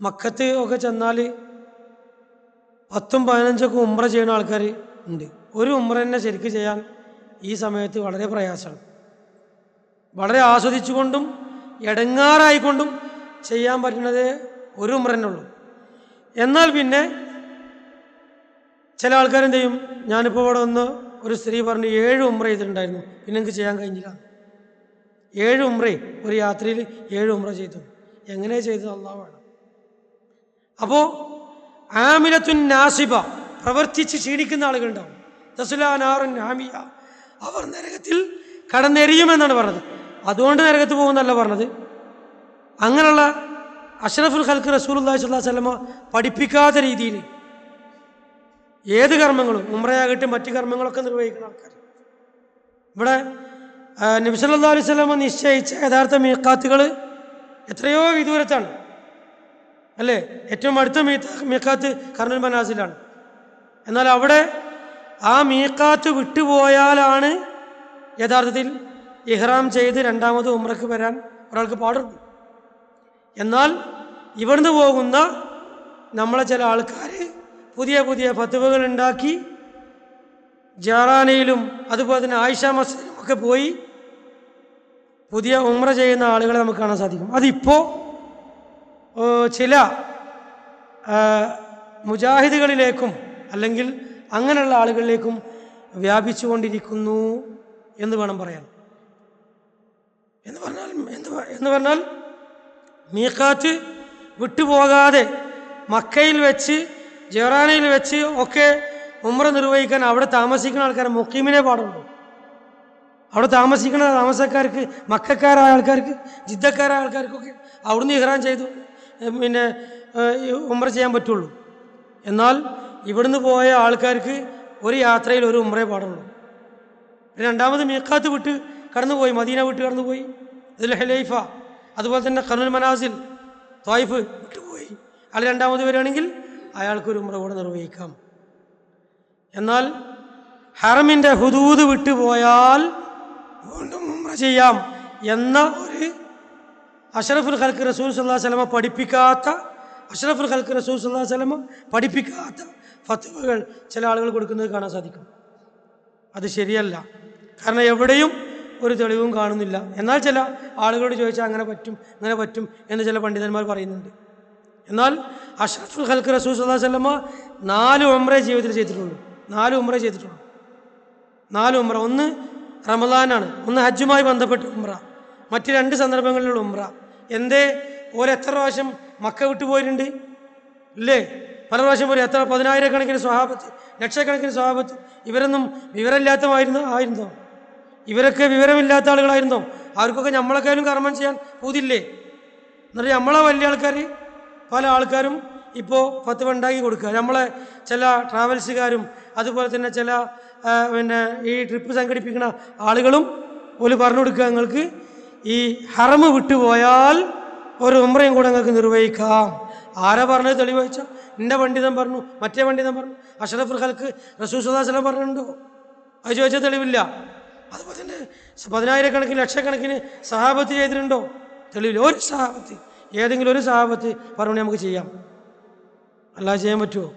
മക്കത്ത് ഒക്കെ ചെന്നാൽ പത്തും പതിനഞ്ചൊക്കെ ഉമ്ര ചെയ്യുന്ന ആൾക്കാർ ഉണ്ട്. ഒരു ഉമ്ര തന്നെ ശരിക്ക് ചെയ്യാൻ ഈ സമയത്ത് വളരെ പ്രയാസമാണ്. വളരെ ആസ്വദിച്ചുകൊണ്ടും എടങ്ങാറായിക്കൊണ്ടും ചെയ്യാൻ പറ്റുന്നത് ഒരു ഉമ്ര തന്നെ ഉള്ളൂ. എന്നാൽ പിന്നെ ചില ആൾക്കാരെന്ത് ചെയ്യും? ഞാനിപ്പോൾ ഇവിടെ വന്ന് ഒരു സ്ത്രീ പറഞ്ഞ് ഏഴ് ഉമ്ര ചെയ്തിട്ടുണ്ടായിരുന്നു. പിന്നെ എനിക്ക് ചെയ്യാൻ കഴിഞ്ഞില്ല. ഏഴ് ഉമ്രേ ഒരു യാത്രയിൽ ഏഴ് ഉമ്ര ചെയ്തു. എങ്ങനെ ചെയ്തത്? അള്ളാഹാണ് അപ്പോൾ ആമിലത്തുൻ നാസിബ പ്രവർത്തിച്ച് ക്ഷീണിക്കുന്ന ആളുകളുണ്ടാവും. തസുലാനാറുൻ ആമിയ അവർ നരകത്തിൽ കടന്നെറിയുമെന്നാണ് പറഞ്ഞത്. അതുകൊണ്ട് നരകത്ത് പോകുമെന്നല്ല പറഞ്ഞത്. അങ്ങനെയുള്ള അഷ്റഫുൽ ഖൽക്ക് അള്ളാഹി സ്വല്ലാ വല്ലമ പഠിപ്പിക്കാത്ത രീതിയിൽ ഏത് കർമ്മങ്ങളും ഉമ്രയാകട്ടെ മറ്റു കർമ്മങ്ങളൊക്കെ നിർവഹിക്കുന്ന ആൾക്കാർ. ഇവിടെ നബിസല്ലാ അലൈഹി സ്വലമ നിശ്ചയിച്ച യഥാർത്ഥ മീക്കാത്തുകൾ എത്രയോ വിദൂരത്താണ്. അല്ലേ? ഏറ്റവും അടുത്ത മീക്കാത്ത് കർണൽ മനാസിലാണ്. എന്നാൽ അവിടെ ആ മീക്കാത്ത് വിട്ടുപോയാലാണ് യഥാർത്ഥത്തിൽ ഇഹ്റാം ചെയ്ത് രണ്ടാമത് ഉമ്രക്ക് വരാൻ ഒരാൾക്ക് പാടുള്ളൂ. എന്നാൽ ഇവിടുന്ന് പോകുന്ന നമ്മളെ ചില ആൾക്കാർ പുതിയ പുതിയ ഫത്തുവകൾ ഉണ്ടാക്കി ജാറാനയിലും അതുപോലെ തന്നെ ആയിഷ മസ്ജിദിലും ഒക്കെ പോയി പുതിയ ഉമ്ര ചെയ്യുന്ന ആളുകളെ നമുക്ക് കാണാൻ സാധിക്കും. അതിപ്പോൾ ചില മുജാഹിദുകളിലേക്കും അല്ലെങ്കിൽ അങ്ങനെയുള്ള ആളുകളിലേക്കും വ്യാപിച്ചുകൊണ്ടിരിക്കുന്നു എന്ന് വേണം പറയാൻ. എന്ന് പറഞ്ഞാൽ എന്ന് പറഞ്ഞാൽ മീക്കാത്ത് വിട്ടുപോകാതെ മക്കയിൽ വെച്ച് ജെറാനയിൽ വെച്ച് ഒക്കെ ഉമ്ര നിർവഹിക്കാൻ അവിടെ താമസിക്കുന്ന ആൾക്കാർ മുക്കീമിനെ പാടുള്ളൂ. അവിടെ താമസിക്കുന്ന താമസക്കാർക്ക് മക്കാരായ ആൾക്കാർക്ക് ജിദ്ദക്കാരായ ആൾക്കാർക്കൊക്കെ അവിടുന്ന് ഇഹ്റാൻ ചെയ്തു. പിന്നെ ഉമ്ര ചെയ്യാൻ പറ്റുള്ളൂ. എന്നാൽ ഇവിടുന്ന് പോയ ആൾക്കാർക്ക് ഒരു യാത്രയിൽ ഒരു ഉമ്രയെ പാടുള്ളൂ. രണ്ടാമത് മീക്കാത്ത് വിട്ട് കടന്നുപോയി മദീന വിട്ട് കടന്നുപോയി. അതിൽ അതുപോലെ തന്നെ കർണൽ മനാസിൽ തോയ്ഫ് വിട്ടുപോയി അയാൾ രണ്ടാമത് വരികയാണെങ്കിൽ അയാൾക്കൊരു ഉമ്ര കൂടെ നിർവഹിക്കാം. എന്നാൽ ഹറമിന്റെ ഹുദൂദ് വിട്ടുപോയാൽ വീണ്ടും ഉമ്ര ചെയ്യാം എന്ന അഷറഫുൽ ഖൽക്ക് റസൂൽ സല്ലാ സലമ പഠിപ്പിക്കാത്ത അഷറഫുൽ ഖൽക്ക് റസൂൽ സല്ലാ സലമ പഠിപ്പിക്കാത്ത ഫത്തുവകൾ ചില ആളുകൾ കൊടുക്കുന്നത് കാണാൻ സാധിക്കും. അത് ശരിയല്ല. കാരണം എവിടെയും ഒരു തെളിവും കാണുന്നില്ല. എന്നാൽ ചില ആളുകളോട് ചോദിച്ചാൽ അങ്ങനെ പറ്റും അങ്ങനെ പറ്റും എന്ന് ചില പണ്ഡിതന്മാർ പറയുന്നുണ്ട്. എന്നാൽ അഷറഫുൽ ഖൽക്ക് റസൂൽ സല്ലാ വല്ലമ നാല് ഉമ്രേ ജീവിതത്തിൽ ചെയ്തിട്ടുള്ളൂ. നാല് ഉമ്ര ചെയ്തിട്ടുള്ളൂ. നാല് ഉമ്ര ഒന്ന് റമദാനാണ്. ഒന്ന് ഹജ്ജുമായി ബന്ധപ്പെട്ട് ഉമ്ര മറ്റ് രണ്ട് സന്ദർഭങ്ങളിലുള്ള ഉമ്ര എന്തേ? ഓരെത്ര പ്രാവശ്യം മക്ക വിട്ടു പോയിട്ടുണ്ട്? ഇല്ലേ? പല പ്രാവശ്യം പോലും എത്ര? പതിനായിരക്കണക്കിന് സ്വഭാവത്ത് ലക്ഷക്കണക്കിന് സ്വഭാവത്ത് ഇവരൊന്നും വിവരമില്ലാത്തമായിരുന്നു ആയിരുന്നോ? ഇവരൊക്കെ വിവരമില്ലാത്ത ആളുകളായിരുന്നോ? അവർക്കൊക്കെ നമ്മളെക്കാരും കർമ്മം ചെയ്യാൻ പൂതില്ലേ എന്നിട്ട് നമ്മളെ വലിയ ആൾക്കാർ പല ആൾക്കാരും ഇപ്പോൾ പത്ത് ഉണ്ടാക്കി കൊടുക്കുക. നമ്മളെ ചില ട്രാവൽസുകാരും അതുപോലെ തന്നെ ചില പിന്നെ ഈ ട്രിപ്പ് സംഘടിപ്പിക്കുന്ന ആളുകളും ഒരു പറഞ്ഞു കൊടുക്കുക നിങ്ങൾക്ക് ഈ ഹറമ് വിട്ടുപോയാൽ ഒരു ഉമ്രയും കൂടെ നിങ്ങൾക്ക് നിർവഹിക്കാം. ആരാ പറഞ്ഞത് തെളിവ് വെച്ചാൽ എന്റെ പണ്ഡിതൻ പറഞ്ഞു മറ്റേ പണ്ഡിതൻ പറഞ്ഞു അഷറഫ് ഖൽക്ക് റസൂൽ സുദാസലം പറഞ്ഞിട്ടുണ്ടോ? അത് ചോദിച്ചാൽ തെളിവില്ല. അതുപോലെ തന്നെ പതിനായിരക്കണക്കിന് ലക്ഷക്കണക്കിന് സഹാബത്ത് ചെയ്തിട്ടുണ്ടോ? തെളിവില്ല. ഒരു സഹാബത്ത് ഏതെങ്കിലും ഒരു സഹാബത്ത് പറഞ്ഞു നമുക്ക് ചെയ്യാം. അല്ലാതെ ചെയ്യാൻ പറ്റുമോ?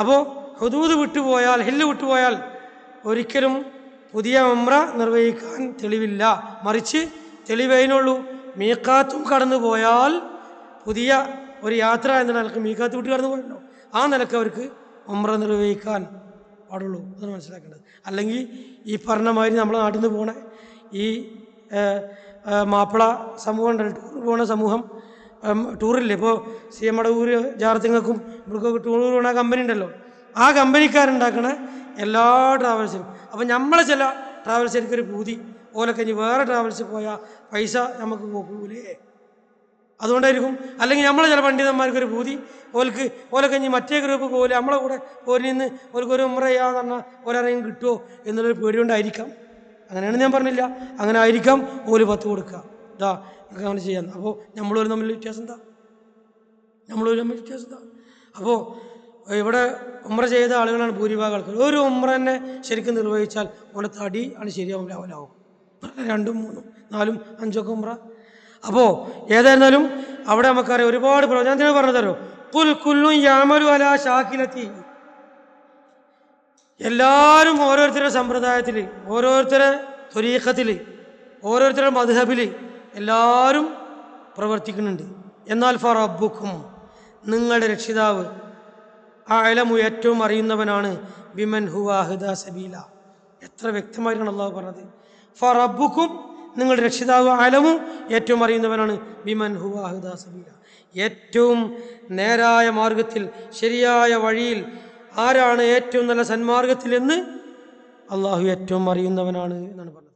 അപ്പോൾ ഹുദൂദ് വിട്ടുപോയാൽ ഹില്ല് വിട്ടുപോയാൽ ഒരിക്കലും പുതിയ ഉമ്ര നിർവഹിക്കാൻ തെളിവില്ല. മറിച്ച് തെളിവതിനുള്ളൂ മീക്കാത്തും കടന്നു പോയാൽ പുതിയ ഒരു യാത്ര എന്ന നിലയ്ക്ക് മീക്കാത്ത് വിട്ട് കടന്നു പോയല്ലോ ആ നിലയ്ക്ക് അവർക്ക് ഉമ്ര നിർവഹിക്കാൻ പാടുള്ളൂ അതാണ് മനസ്സിലാക്കേണ്ടത്. അല്ലെങ്കിൽ ഈ പറഞ്ഞമാതിരി നമ്മുടെ നാട്ടിൽ നിന്ന് പോണ ഈ മാപ്പിള സമൂഹം ഉണ്ടല്ലോ ടൂർ പോണ സമൂഹം ടൂറില്ലേ? ഇപ്പോൾ സി എം ഊര് ജാർത്തിങ്ങൾക്കും ഇവർക്കൊക്കെ ടൂർ പോണ കമ്പനി ഉണ്ടല്ലോ. ആ കമ്പനിക്കാരുണ്ടാക്കണ എല്ലാ ട്രാവൽസിനും അപ്പം നമ്മളെ ചില ട്രാവൽസ് എനിക്കൊരു പൂതി. ഓലൊക്കെ ഇനി വേറെ ട്രാവൽസ് പോയാൽ പൈസ നമുക്ക് പോകൂലേ? അതുകൊണ്ടായിരിക്കും. അല്ലെങ്കിൽ നമ്മളെ ചില പണ്ഡിതന്മാർക്കൊരു പൂതി. ഓൽക്ക് ഓലൊക്കെ ഇനി മറ്റേ ഗ്രൂപ്പ് പോലെ നമ്മളെ കൂടെ ഓരിൽ നിന്ന് ഒരു ഉമ്ര പറഞ്ഞാൽ ഓരോരെയും കിട്ടുമോ എന്നുള്ളൊരു പേടി കൊണ്ടായിരിക്കാം. അങ്ങനെയാണ് ഞാൻ പറഞ്ഞില്ല. അങ്ങനെ ആയിരിക്കാം ഓൽ പത്ത് കൊടുക്കുക. ഇതാ അങ്ങനെ ചെയ്യാം. അപ്പോൾ നമ്മളൊരു തമ്മിൽ വ്യത്യാസം എന്താ? നമ്മളൊരു തമ്മിൽ വ്യത്യാസം എന്താ? അപ്പോൾ ഇവിടെ ഉമ്ര ചെയ്ത ആളുകളാണ് ഭൂരിഭാഗം ആൾക്കാർ ഒരു ഉമ്ര തന്നെ ശരിക്കും നിർവഹിച്ചാൽ ഓന്റെ തടി ആണ് ശരിയാവും ലെവലാവും രണ്ടും മൂന്നും നാലും അഞ്ചൊക്കെ ഉമ്ര. അപ്പോൾ ഏതായിരുന്നാലും അവിടെ നമുക്കറിയാം ഒരുപാട് പ്രവചനത്തിന് പറഞ്ഞു തരോ കുൽ കുല്ലും യാമലു അല ഷാക്കിലെത്തി എല്ലാവരും ഓരോരുത്തരുടെ സമ്പ്രദായത്തിൽ ഓരോരുത്തരുടെ ത്വരീഖത്തിൽ ഓരോരുത്തരുടെ മധുഹബിൽ എല്ലാവരും പ്രവർത്തിക്കുന്നുണ്ട്. എന്നാൽ ഫറബുക്കും നിങ്ങളുടെ രക്ഷിതാവ് അലമു ഏറ്റവും അറിയുന്നവനാണ് ബിമൻ ഹുവാഹിദ സബീല. എത്ര വ്യക്തമായിട്ടാണ് അള്ളാഹു പറഞ്ഞത്. ഫറബുക്കും നിങ്ങളുടെ രക്ഷിതാവ് അലമു ഏറ്റവും അറിയുന്നവനാണ് ബിമൻ ഹുവാഹിദ സബീല. ഏറ്റവും നേരായ മാർഗത്തിൽ ശരിയായ വഴിയിൽ ആരാണ് ഏറ്റവും നല്ല സന്മാർഗത്തിൽ എന്ന് അള്ളാഹു ഏറ്റവും അറിയുന്നവനാണ് എന്നാണ് പറഞ്ഞത്.